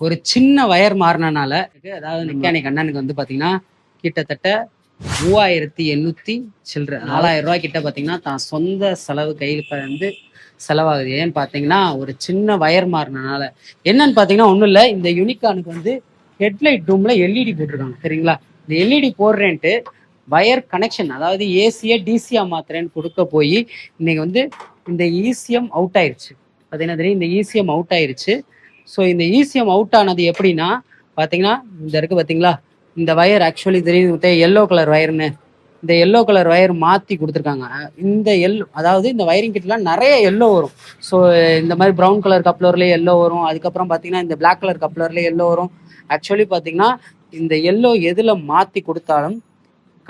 ஒரு சின்ன வயர் மாறினால அதாவது மெக்கானிக் அண்ணனுக்கு வந்து பார்த்தீங்கன்னா கிட்டத்தட்ட மூவாயிரத்தி எண்ணூத்தி சில்லற நாலாயிரம் ரூபாய் கிட்ட பார்த்தீங்கன்னா தான் சொந்த செலவு கையில் வந்து செலவாகுது. ஏன்னு பார்த்தீங்கன்னா ஒரு சின்ன வயர் மாறினால என்னன்னு பார்த்தீங்கன்னா ஒன்றும் இல்லை. இந்த யூனிகானுக்கு வந்து ஹெட்லைட் ரூம்ல எல்இடி போட்டிருக்காங்க. சரிங்களா? இந்த எல்இடி போடுறேன்ட்டு வயர் கனெக்ஷன் அதாவது ஏசியை டிசியா மாத்திரேன்னு கொடுக்க போய் இன்னைக்கு வந்து இந்த ஈசிஎம் அவுட் ஆயிருச்சு. பார்த்தீங்கன்னா தெரியும் இந்த ஈசிஎம் அவுட் ஆயிருச்சு. ஸோ இந்த ஈசிஎம் அவுட் ஆனது எப்படின்னா பார்த்தீங்கன்னா இந்த இருக்கு பார்த்தீங்களா இந்த வயர் ஆக்சுவலி தெரியுது எல்லோ கலர் வயர்னு இந்த எல்லோ கலர் வயர் மாற்றி கொடுத்துருக்காங்க. இந்த எல் அதாவது இந்த வயரிங் கிட்டலாம் நிறைய எல்லோ வரும். ஸோ இந்த மாதிரி ப்ரௌன் கலர் கப்ளர்லேயே எல்லோ வரும். அதுக்கப்புறம் பார்த்தீங்கன்னா இந்த பிளாக் கலர் கப்ளர்லேயே எல்லோ வரும். ஆக்சுவலி பார்த்தீங்கன்னா இந்த எல்லோ எதில் மாற்றி கொடுத்தாலும்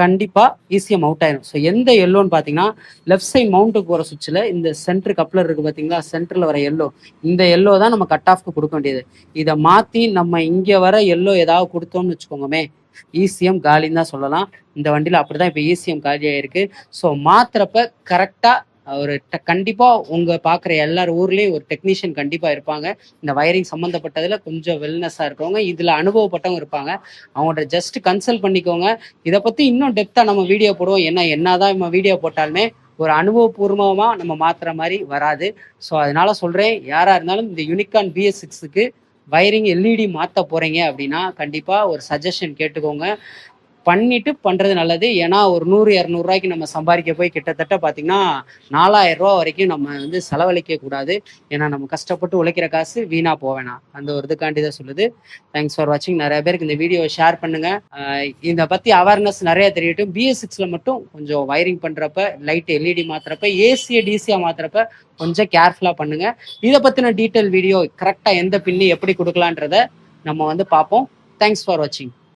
கண்டிப்பாக ஈஸியாக அவுட் ஆயிரும். ஸோ எந்த எல்லோன்னு பார்த்தீங்கன்னா லெஃப்ட் சைட் மவுண்ட்டுக்கு போகிற சுவிட்சில் இந்த சென்டர் கப்ளர் இருக்குது பார்த்தீங்களா சென்டரில் வர எல்லோ இந்த எல்லோ தான் நம்ம கட் ஆஃப்க்கு கொடுக்க வேண்டியது. இதை மாற்றி நம்ம இங்கே வர எல்லோ ஏதாவது கொடுத்தோம்னு வச்சுக்கோங்கமே. ஈசிஎம் காலின்னு தான் சொல்லலாம். இந்த வண்டியில் அப்படி தான் இப்போ ஈசிஎம் காலியாக இருக்குது ஸோ மாத்திரப்ப கரெக்டாக ஒரு கண்டிப்பா உங்க பாக்குற எல்லார் ஊர்லயும் ஒரு டெக்னீஷியன் கண்டிப்பா இருப்பாங்க. இந்த வயரிங் சம்பந்தப்பட்டதுல கொஞ்சம் வெல்னஸா இருக்கவங்க இதுல அனுபவப்பட்டவங்க இருப்பாங்க. அவங்கள்ட்ட ஜஸ்ட் கன்சல்ட் பண்ணிக்கோங்க. இதை பத்தி இன்னும் டெப்தா நம்ம வீடியோ போடுவோம். ஏன்னா என்னதான் நம்ம வீடியோ போட்டாலுமே ஒரு அனுபவபூர்வமா நம்ம மாத்துற மாதிரி வராது. ஸோ அதனால சொல்றேன் யாரா இருந்தாலும் இந்த யூனிகான் பிஎஸ் சிக்ஸுக்கு வயரிங் எல்இடி மாற்ற போறீங்க அப்படின்னா கண்டிப்பா ஒரு சஜஷன் கேட்டுக்கோங்க. பண்ணிட்டு பண்றது நல்லது. ஏன்னா ஒரு நூறு இரநூறுவாய்க்கு நம்ம சம்பாதிக்க போய் கிட்டத்தட்ட பார்த்தீங்கன்னா நாலாயிரம் ரூபா வரைக்கும் நம்ம வந்து செலவழிக்க கூடாது. ஏன்னா நம்ம கஷ்டப்பட்டு உழைக்கிற காசு வீணா போவேணாம் அந்த ஒரு இதுக்காண்டி தான் சொல்லுது. தேங்க்ஸ் ஃபார் வாட்சிங் நிறைய பேருக்கு இந்த வீடியோவை ஷேர் பண்ணுங்க. இதை பத்தி அவேர்னஸ் நிறைய தெரியட்டும் பிஎஸ் சிக்ஸில் மட்டும் கொஞ்சம் வயரிங் பண்றப்ப லைட் எல்இடி மாத்துறப்ப ஏசியை டிசியா மாற்றுறப்ப கொஞ்சம் கேர்ஃபுல்லா பண்ணுங்க. இதை பத்தின டீட்டெயில் வீடியோ கரெக்டா எந்த பின்னு எப்படி கொடுக்கலான்றத நம்ம வந்து பார்ப்போம். தேங்க்ஸ் ஃபார் வாட்சிங்